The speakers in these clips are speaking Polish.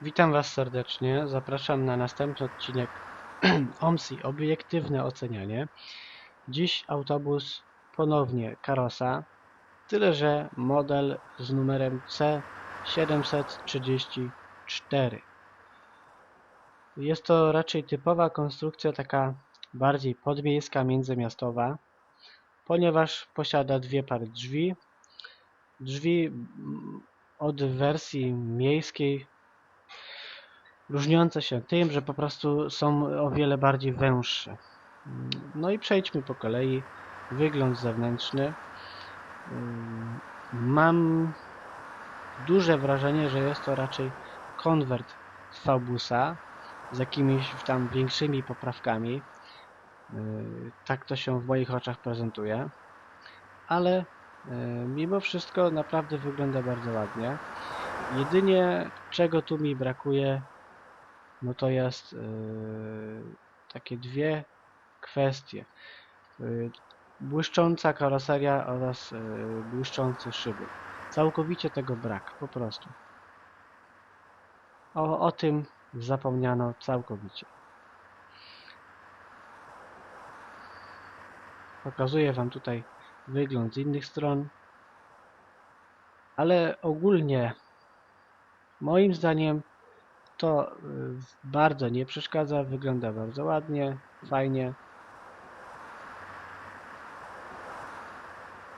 Witam Was serdecznie. Zapraszam na następny odcinek OMSI Obiektywne Ocenianie. Dziś autobus ponownie Karosa, tyle że model z numerem C734. Jest to raczej typowa konstrukcja taka bardziej podmiejska, międzymiastowa, ponieważ posiada dwie pary drzwi. Drzwi mm, od wersji miejskiej różniące się tym, że po prostu są o wiele bardziej węższe. Mm, No i przejdźmy po kolei. Wygląd zewnętrzny. Ym, Mam duże wrażenie, że jest to raczej konwert z V-busa z jakimiś tam większymi poprawkami. Yy, Tak to się w moich oczach prezentuje. Ale mimo wszystko naprawdę wygląda bardzo ładnie. Jedynie czego tu mi brakuje, no to jest yy, takie dwie kwestie. Yy, błyszcząca karoseria oraz yy, błyszczące szyby. Całkowicie tego brak, po prostu. O, o tym zapomniano całkowicie. Pokazuję Wam tutaj wygląd z innych stron. Ale ogólnie, moim zdaniem, to y, bardzo nie przeszkadza, wygląda bardzo ładnie, fajnie.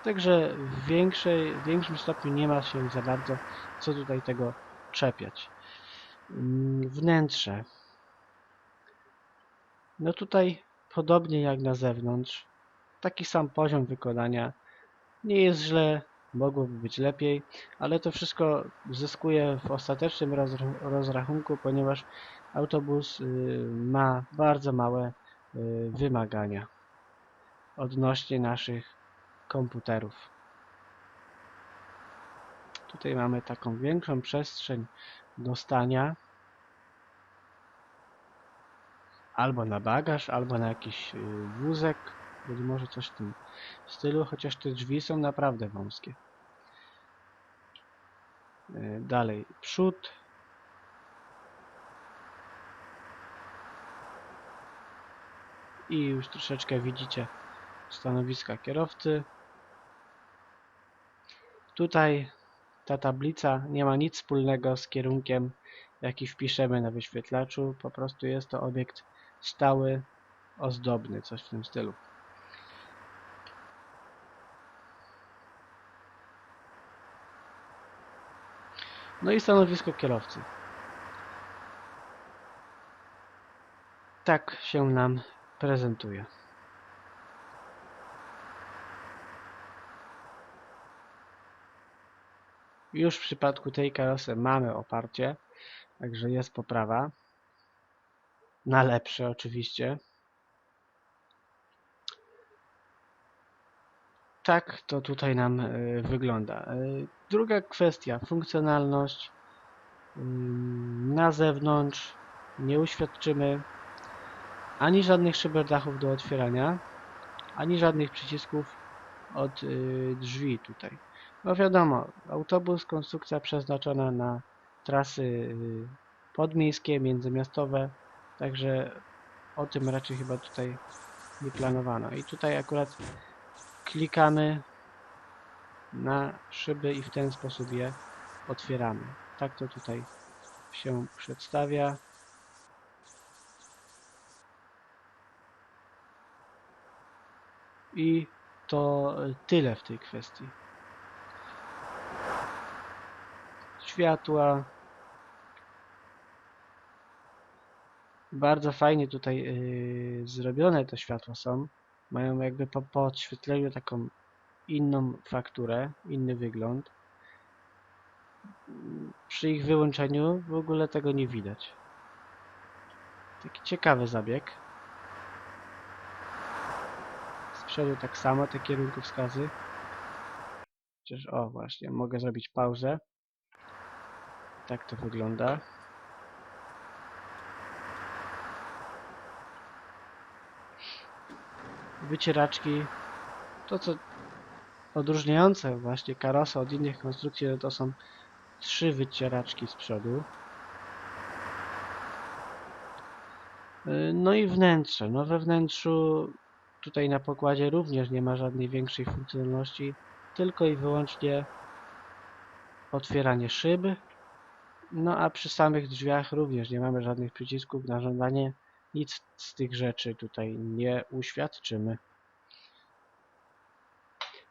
Także w, większej, w większym stopniu nie ma się za bardzo co tutaj tego czepiać. Mm, Wnętrze. No tutaj podobnie jak na zewnątrz, taki sam poziom wykonania. Nie jest źle, mogłoby być lepiej, ale to wszystko zyskuje w ostatecznym rozra- rozrachunku, ponieważ autobus y, ma bardzo małe y, wymagania odnośnie naszych komputerów. Tutaj mamy taką większą przestrzeń do stania albo na bagaż, albo na jakiś y, wózek, być może coś w tym stylu, chociaż te drzwi są naprawdę wąskie. Y, Dalej, przód. I już troszeczkę widzicie stanowiska kierowcy. Tutaj ta tablica nie ma nic wspólnego z kierunkiem, jaki wpiszemy na wyświetlaczu. Po prostu jest to obiekt stały, ozdobny, coś w tym stylu. No i stanowisko kierowcy. Tak się nam prezentuje. Już w przypadku tej karosy mamy oparcie, także jest poprawa. Na lepsze oczywiście. Tak to tutaj nam y, wygląda. Druga kwestia, funkcjonalność. Ym, Na zewnątrz nie uświadczymy ani żadnych szyberdachów do otwierania, ani żadnych przycisków od y, drzwi tutaj. No wiadomo, autobus, konstrukcja przeznaczona na trasy y, podmiejskie, międzymiastowe, także o tym raczej chyba tutaj nie planowano. I tutaj akurat klikamy na szyby i w ten sposób je otwieramy. Tak to tutaj się przedstawia. I to tyle w tej kwestii. Światła. Bardzo fajnie tutaj yy, zrobione te światła są. Mają jakby po, po odświetleniu taką inną fakturę, inny wygląd. Przy ich wyłączeniu w ogóle tego nie widać. Taki ciekawy zabieg. Z przodu tak samo te kierunkowskazy. Chociaż o właśnie, mogę zrobić pauzę. Tak to wygląda. Wycieraczki. To co odróżniające właśnie Karosa od innych konstrukcji no to są trzy wycieraczki z przodu. Y, No i wnętrze. No we wnętrzu tutaj na pokładzie również nie ma żadnej większej funkcjonalności, tylko i wyłącznie otwieranie szyb. No a przy samych drzwiach również nie mamy żadnych przycisków na żądanie. Nic z tych rzeczy tutaj nie uświadczymy.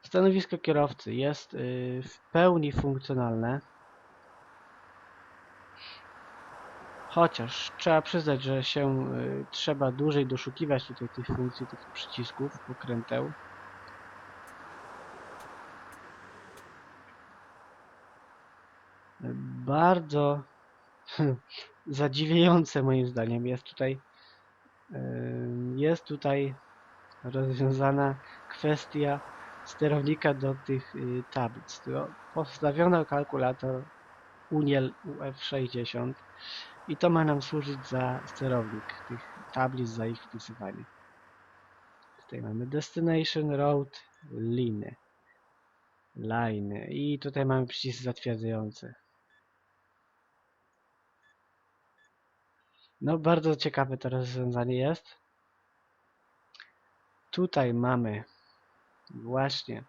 Stanowisko kierowcy jest y, w pełni funkcjonalne. Chociaż trzeba przyznać, że się y, trzeba dłużej doszukiwać tutaj tych funkcji, tych przycisków, pokręteł. Bardzo zadziwiające moim zdaniem jest tutaj y, jest tutaj rozwiązana kwestia sterownika do tych y, tablic. Postawiono kalkulator Uniel UF60 i to ma nam służyć za sterownik tych tablic, za ich wpisywanie. Tutaj mamy Destination, Road, Liny, Line i tutaj mamy przycisk zatwierdzający. No bardzo ciekawe to rozwiązanie jest. Tutaj mamy właśnie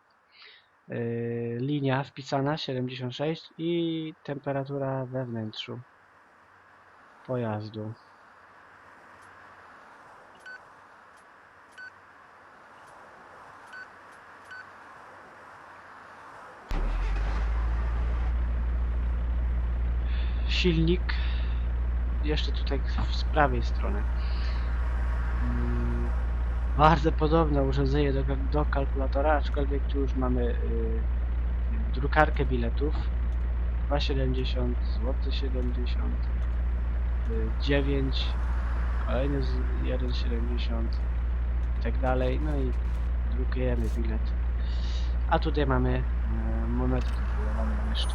yy, linia wpisana 76 i temperatura we wnętrzu pojazdu. Silnik jeszcze tutaj z prawej strony. Bardzo podobne urządzenie do, do kalkulatora, aczkolwiek tu już mamy y, drukarkę biletów. 2,70 zł 70 y, 9 kolejny z 1,70 i tak dalej. No i drukujemy bilet. A tutaj mamy y, monetę jeszcze.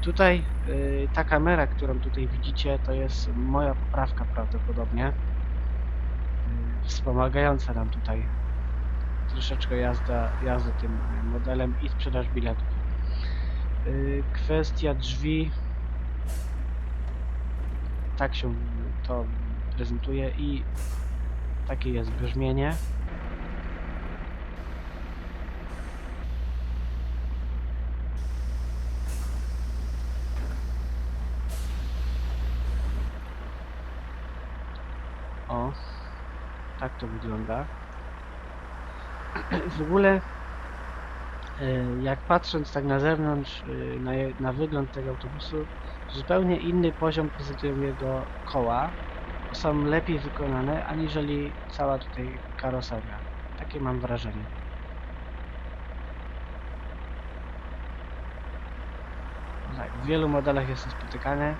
Tutaj y, ta kamera, którą tutaj widzicie to jest moja poprawka prawdopodobnie wspomagająca nam tutaj troszeczkę jazda, jazdę tym modelem i sprzedaż biletów. Y, Kwestia drzwi. Tak się to prezentuje i takie jest brzmienie. O, tak to wygląda. W ogóle e, jak patrząc tak na zewnątrz e, na, na wygląd tego autobusu zupełnie inny poziom prezentują jego koła są lepiej wykonane aniżeli cała tutaj karoseria. Takie mam wrażenie. Tak, w wielu modelach jest to spotykane.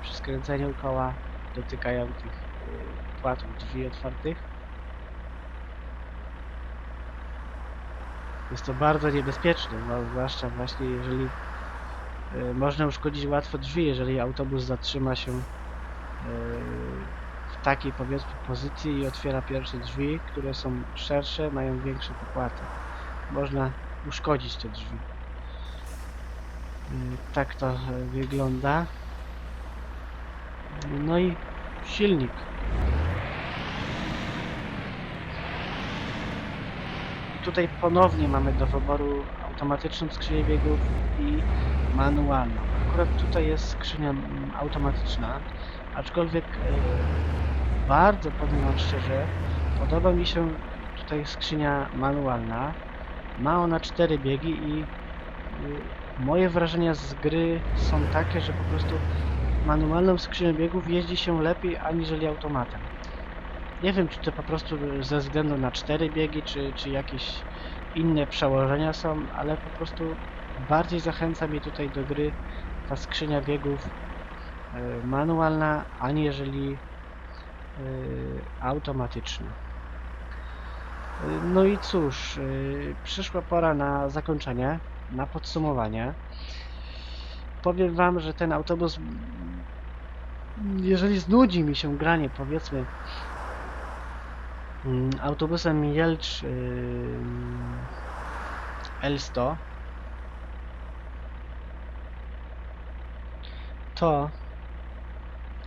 Przy skręceniu koła dotykają tych e, płatów drzwi otwartych Jest to bardzo niebezpieczne, no, zwłaszcza właśnie jeżeli y, można uszkodzić łatwo drzwi, jeżeli autobus zatrzyma się y, w takiej powiedzmy pozycji i otwiera pierwsze drzwi, które są szersze, mają większe pokłaty. Można uszkodzić te drzwi. Y, tak to wygląda. No i silnik. Tutaj ponownie mamy do wyboru automatyczną skrzynię biegów i manualną. Akurat tutaj jest skrzynia mm, automatyczna, aczkolwiek e, bardzo powiem Wam szczerze, podoba mi się tutaj skrzynia manualna. Ma ona cztery biegi i y, moje wrażenia z gry są takie, że po prostu manualną skrzynią biegów jeździ się lepiej aniżeli automatem. Nie wiem, czy to po prostu ze względu na cztery biegi, czy, czy jakieś inne przełożenia są, ale po prostu bardziej zachęca mnie tutaj do gry ta skrzynia biegów e, manualna, aniżeli e, automatyczna. E, No i cóż, przyszła pora na zakończenie, na podsumowanie. Powiem Wam, że ten autobus, jeżeli znudzi mi się granie, powiedzmy, autobusem Jelcz yy, L100 to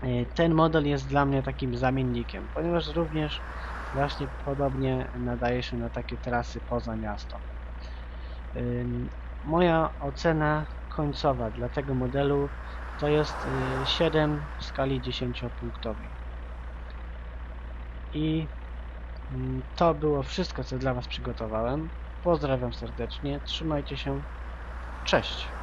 Y, Ten model jest dla mnie takim zamiennikiem, ponieważ również właśnie podobnie nadaje się na takie trasy poza miasto. Moja ocena końcowa dla tego modelu to jest y, 7 w skali 10-punktowej. I mm, to było wszystko, co dla Was przygotowałem. Pozdrawiam serdecznie, trzymajcie się, cześć!